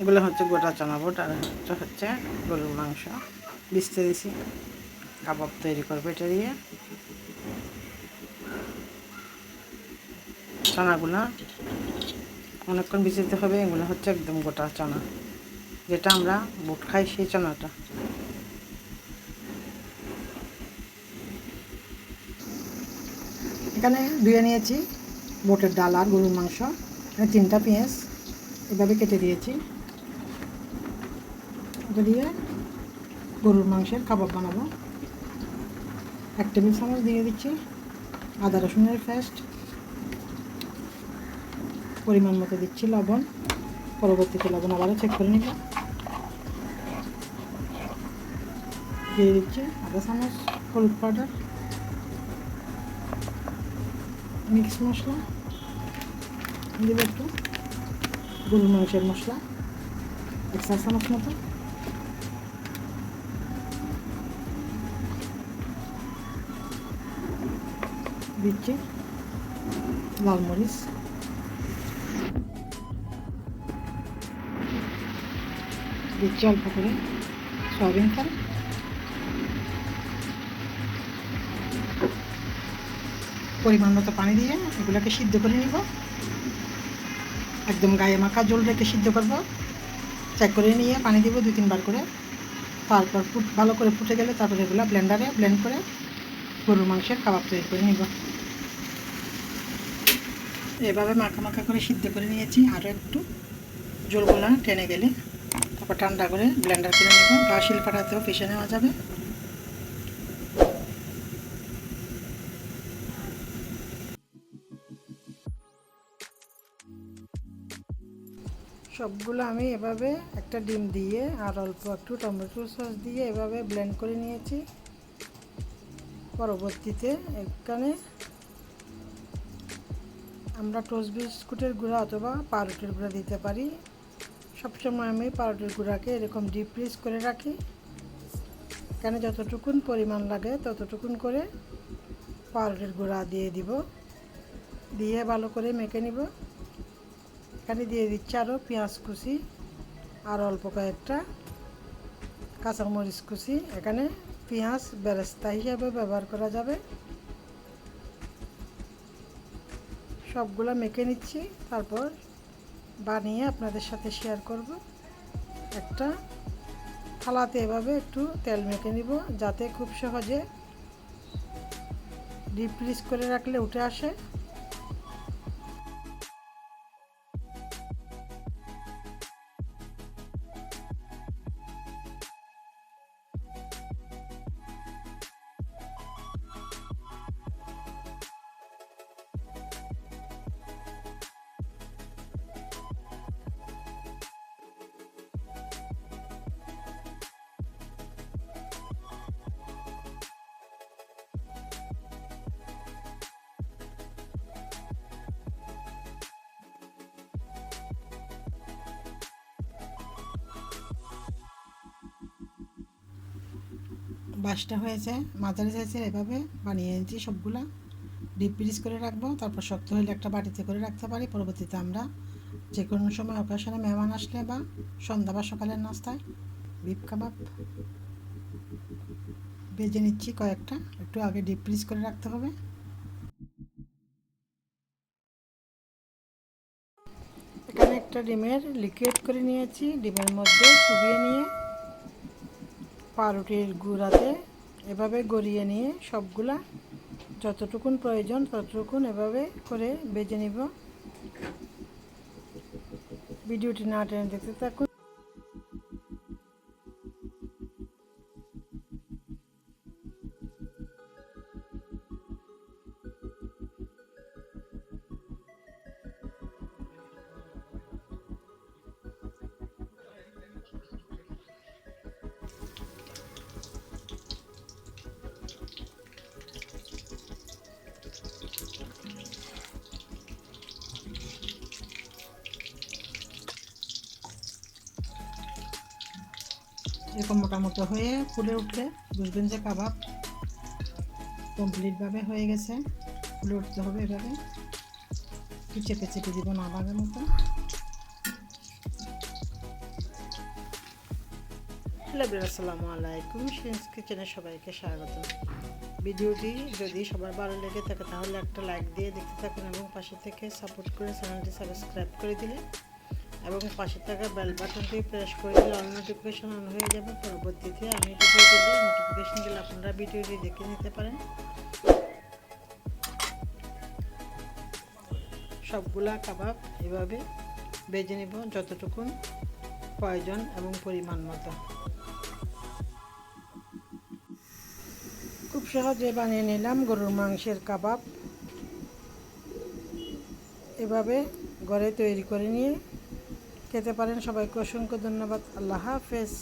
এগুলো হচ্ছে গোটা চানা বোট আর এটা হচ্ছে গরুর মাংস। বিছতে দিছি কাবাব তৈরি করব এটা দিয়ে। চানাগুলা অনেকক্ষণ ভিজাতে হবে, এগুলো হচ্ছে একদম গোটা চানা। যেটা আমরা বুট খাই সেই চানাটা। এখানে ধুয়ে নিয়েছি বোটের ডাল আর গরুর মাংস। তিনটা পেঁয়াজ এভাবে কেটে দিয়েছি। দিয়ে গরুর মাংসের কাবাব বানাবো। এক টেবিল চামচ দিয়ে দিচ্ছি আদা রসুনের পেস্ট। পরিমাণ মতো দিচ্ছি লবণ। পরবর্তীতে লবণ আবারও চেক করে নিব। দিয়ে দিচ্ছি আদা চামচ হলুদ পাউডার। মিক্স মশলা। দিব একটু গরুর মাংসের মশলা। এক চা চামচ মতো। দিচ্ছি। লাল মরিচ দিচ্ছি অল্প করে সয়াবিন তেল। পরিমাণ মতো পানি দিয়ে এগুলোকে সিদ্ধ করে নিব। একদম গায়ে মাখা জল রেখে সিদ্ধ করব। চেক করে নিয়ে পানি দিব দুই তিনবার করে। তারপর ভালো করে ফুটে গেলে তারপর এগুলো ব্লেন্ডারে ব্লেন্ড করে গরুর মাংসের কাবাব তৈরি করে নিব। এভাবে মাখা মাখা করে সিদ্ধ করে নিয়েছি। আরও একটু জলগুলো টেনে গেলে তারপর ঠান্ডা করে ব্লেন্ডার করে নেব। বা শিলপাটাতেও পিষে নেওয়া যাবে। সবগুলো আমি এভাবে একটা ডিম দিয়ে আর অল্প একটু টমেটো সস দিয়ে এভাবে ব্লেন্ড করে নিয়েছি। পরবর্তীতে এখানে আমরা টোস্ট বিস্কুটের গুঁড়া অথবা পাউরুটির গুঁড়া দিতে পারি। সবসময় আমি পাউরুটির গুঁড়াকে এরকম ডিপ ফ্রিজ করে রাখি। এখানে যতটুকুন পরিমাণ লাগে ততটুকুন করে পাউরুটির গুঁড়া দিয়ে দিব। দিয়ে ভালো করে মেখে নিব। এখানে দিয়ে দিচ্ছি আরও পেঁয়াজ কুচি আর অল্প কয়েকটা কাঁচামরিচ কুচি। এখানে পেঁয়াজ বেরেস্তা হিসাবে ব্যবহার করা যাবে। সবগুলো মেখে নিচ্ছি, তারপর বানিয়ে আপনাদের সাথে শেয়ার করব। একটা থালাতে এভাবে একটু তেল মেখে নিব, যাতে খুব সহজে ডিপ ফ্রিজ করে রাখলে উঠে আসে। বাসটা হয়েছে মাঝারি সাইজের এভাবে বানিয়ে নিয়েছি সবগুলা। ডিপ ফ্রিজ করে রাখব, তারপর শক্ত হলে একটা বাটিতে করে রাখতে পারি। পরবর্তীতে আমরা যে কোনো সময় অকেশনে মেহমান আসলে বা সন্ধ্যা বা সকালের নাস্তায় বিপ কাবাব ভেজে নিচ্ছি কয়েকটা। একটু আগে ডিপ ফ্রিজ করে রাখতে হবে। এখানে একটা ডিমের লিকুইড করে নিয়েছি। ডিমের মধ্যে চুবিয়ে নিয়ে পাউরুটির গুঁড়াতে এভাবে গড়িয়ে নিয়ে সবগুলা যতটুকুন প্রয়োজন ততটুকুন এভাবে করে বেজে নিব। ভিডিওটি না টেনে দেখতে থাকুন। এরকম মোটামুটি হয়ে ফুলে উঠলে বুঝবেন যে কাবাব কমপ্লিটভাবে হয়ে গেছে। ফুলে উঠতে হবে এভাবে। একটু চেপে চেপে দিব না লাগার মতো। হ্যালো আসসালামু আলাইকুম। শিন্স কিচেনে সবাইকে স্বাগত। ভিডিওটি যদি সবার ভালো লেগে থাকে, তাহলে একটা লাইক দিয়ে দেখতে থাকুন এবং পাশে থেকে সাপোর্ট করে চ্যানেলটি সাবস্ক্রাইব করে দিলে এবং পাশে থাকা বেল বাটনটি প্রেস করে দিলে অল নোটিফিকেশন অন হয়ে যাবে। পরবর্তীতে আমি ভিডিও দিলে নোটিফিকেশন দিলে আপনারা ভিডিওটি দেখে নিতে পারেন। সবগুলা কাবাব এভাবে বেজে নেব যতটুকুন প্রয়োজন এবং পরিমাণ মতো। খুব সহজে বানিয়ে নিলাম গরুর মাংসের কাবাব। এভাবে ঘরে তৈরি করে নিয়ে খেতে পারেন। সবাইকে অসংখ্য ধন্যবাদ। আল্লাহ হাফেজ।